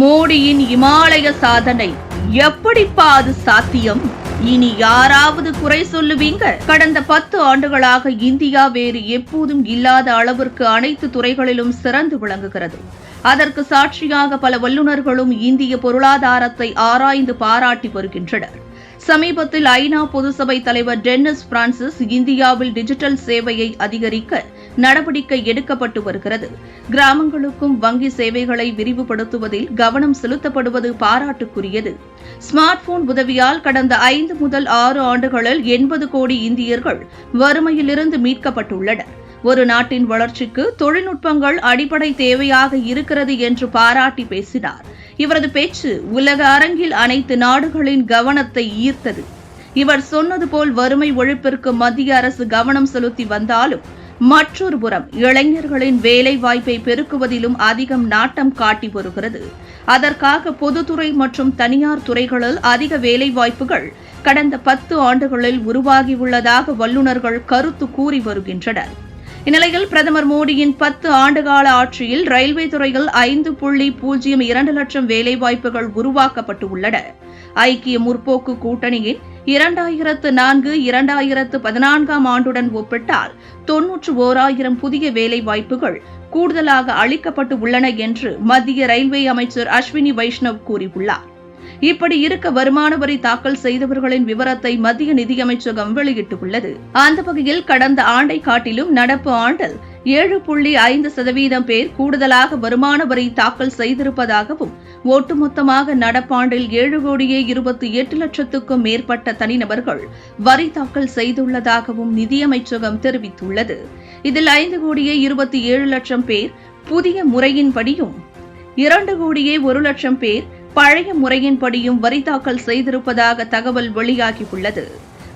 மோடியின் இமாலய சாதனை எப்படிப்பா அது சாத்தியம்? இனி யாராவது குறை சொல்லுவீங்க? கடந்த பத்து ஆண்டுகளாக இந்தியா வேறு எப்போதும் இல்லாத அளவிற்கு அனைத்து துறைகளிலும் சிறந்து விளங்குகிறது. அதற்கு சாட்சியாக பல வல்லுநர்களும் இந்திய பொருளாதாரத்தை ஆராய்ந்து பாராட்டி வருகின்றனர். சமீபத்தில் ஐநா பொதுசபை தலைவர் டென்னிஸ் பிரான்சிஸ் இந்தியாவில் டிஜிட்டல் சேவையை அதிகரிக்க நடவடிக்கை எடுக்கப்பட்டு வருகிறது. கிராமங்களுக்கும் வங்கி சேவைகளை விரிவுபடுத்துவதில் கவனம் செலுத்தப்படுவது பாராட்டுக்குரியது. ஸ்மார்ட் போன் உதவியால் கடந்த ஐந்து முதல் ஆறு ஆண்டுகளில் எண்பது கோடி இந்தியர்கள் வறுமையிலிருந்து மீட்கப்பட்டுள்ளனர். ஒரு நாட்டின் வளர்ச்சிக்கு தொழில்நுட்பங்கள் அடிப்படை தேவையாக இருக்கிறது என்று பாராட்டி பேசினார். இவரது பேச்சு உலக அரங்கில் அனைத்து நாடுகளின் கவனத்தை ஈர்த்தது. இவர் சொன்னது போல் வறுமை ஒழிப்பிற்கு மத்திய அரசு கவனம் செலுத்தி வந்தாலும் மற்றொரு புறம் இளைஞர்களின் வேலை வாய்ப்பை பெருக்குவதிலும் அதிகம் நாட்டம் காட்டி வருகிறது. அதற்காக பொதுத்துறை மற்றும் தனியார் துறைகளில் அதிக வேலை வாய்ப்புகள் கடந்த பத்து ஆண்டுகளில் உருவாகியுள்ளதாக வல்லுநர்கள் கருத்து கூறி வருகின்றனர். இந்நிலையில் பிரதமர் மோடியின் பத்து ஆண்டுகால ஆட்சியில் ரயில்வே துறையில் ஐந்து புள்ளி பூஜ்ஜியம் இரண்டு லட்சம் வேலைவாய்ப்புகள் உருவாக்கப்பட்டு உள்ளன ஐக்கிய முற்போக்கு கூட்டணியின் இரண்டாயிரத்து நான்கு இரண்டாயிரத்து பதினான்காம் ஆண்டுடன் ஒப்பிட்டால் தொன்னூற்று ஓராயிரம் புதிய வேலைவாய்ப்புகள் கூடுதலாக அளிக்கப்பட்டு உள்ளன என்று மத்திய ரயில்வே அமைச்சர் அஸ்வினி வைஷ்ணவ் கூறியுள்ளார். இப்படி இருக்க வருமான வரி தாக்கல் செய்தவர்களின் விவரத்தை மத்திய நிதியமைச்சகம் வெளியிட்டுள்ளது. அந்த வகையில் கடந்த ஆண்டை காட்டிலும் நடப்பு ஆண்டில் ஏழு புள்ளி ஐந்து சதவீதம் பேர் கூடுதலாக வருமான வரி தாக்கல் செய்திருப்பதாகவும் ஒட்டுமொத்தமாக நடப்பாண்டில் ஏழு கோடியே இருபத்தி எட்டு லட்சத்துக்கும் மேற்பட்ட தனிநபர்கள் வரி தாக்கல் செய்துள்ளதாகவும் நிதியமைச்சகம் தெரிவித்துள்ளது. இதில் ஐந்து கோடியே இருபத்தி ஏழு லட்சம் பேர் புதிய முறையின்படியும் இரண்டு கோடியே ஒரு லட்சம் பேர் பழைய முறையின்படியும் வரி தாக்கல் செய்திருப்பதாக தகவல் வெளியாகியுள்ளது.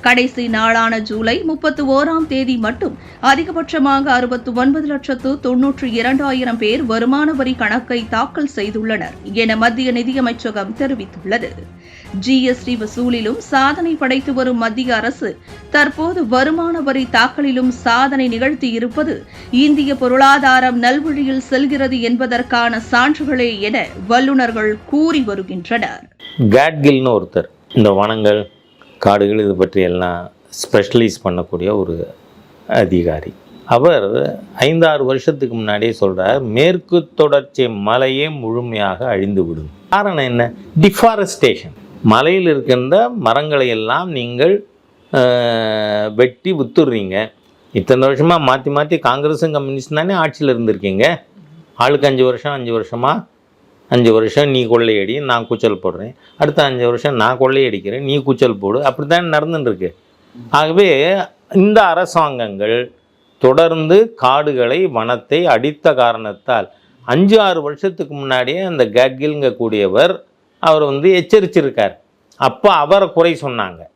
கடைசி நாளான ஜூலை முப்பத்தி ஓராம் தேதி மட்டும் அதிகபட்சமாக அறுபத்து ஒன்பது லட்சத்து தொன்னூற்று இரண்டாயிரம் பேர் வருமான வரி கணக்கை தாக்கல் செய்துள்ளனர் என மத்திய நிதியமைச்சகம் தெரிவித்துள்ளது. ஜிஎஸ்டி வசூலிலும் சாதனை படைத்து வரும் மத்திய அரசு தற்போது வருமான வரி தாக்கலிலும் சாதனை நிகழ்த்தியிருப்பது இந்திய பொருளாதாரம் நல்வழியில் செல்கிறது என்பதற்கான சான்றுகளே என வல்லுநர்கள் கூறி வருகின்றனர். கேட்கில்னு ஒருத்தர். இந்த வனங்கள் காடுகள் இது பற்றி எல்லாம் ஸ்பெஷலைஸ் பண்ணக்கூடிய ஒரு அதிகாரி. அவர் ஐந்தாறு வருஷத்துக்கு முன்னாடியே சொல்கிறார் மேற்கு தொடர்ச்சி மலையே முழுமையாக அழிந்து விடும். காரணம் என்ன? டிஃபாரஸ்டேஷன் மலையில் இருக்கின்ற மரங்களை எல்லாம் நீங்கள் வெட்டி வித்துடுறீங்க. இத்தனை வருஷமாக மாற்றி மாற்றி காங்கிரஸும் கம்யூனிஸ்ட் தானே ஆட்சியில் இருந்திருக்கீங்க. ஆளுக்கு அஞ்சு வருஷம் அஞ்சு வருஷமாக அஞ்சு வருஷம் நீ கொள்ளையடி நான் கூச்சல் போடுறேன். அடுத்த அஞ்சு வருஷம் நான் கொள்ளையடிக்கிறேன் நீ கூச்சல் போடு. அப்படி தான் நடந்துட்டுருக்கு. ஆகவே இந்த அரசாங்கங்கள் தொடர்ந்து காடுகளை வனத்தை அடித்த காரணத்தால் அஞ்சு ஆறு வருஷத்துக்கு முன்னாடியே அந்த கக்கில்ங்க கூடியவர் அவர் வந்து எச்சரிச்சிருக்கார். அப்போ அவரை குறை சொன்னாங்க.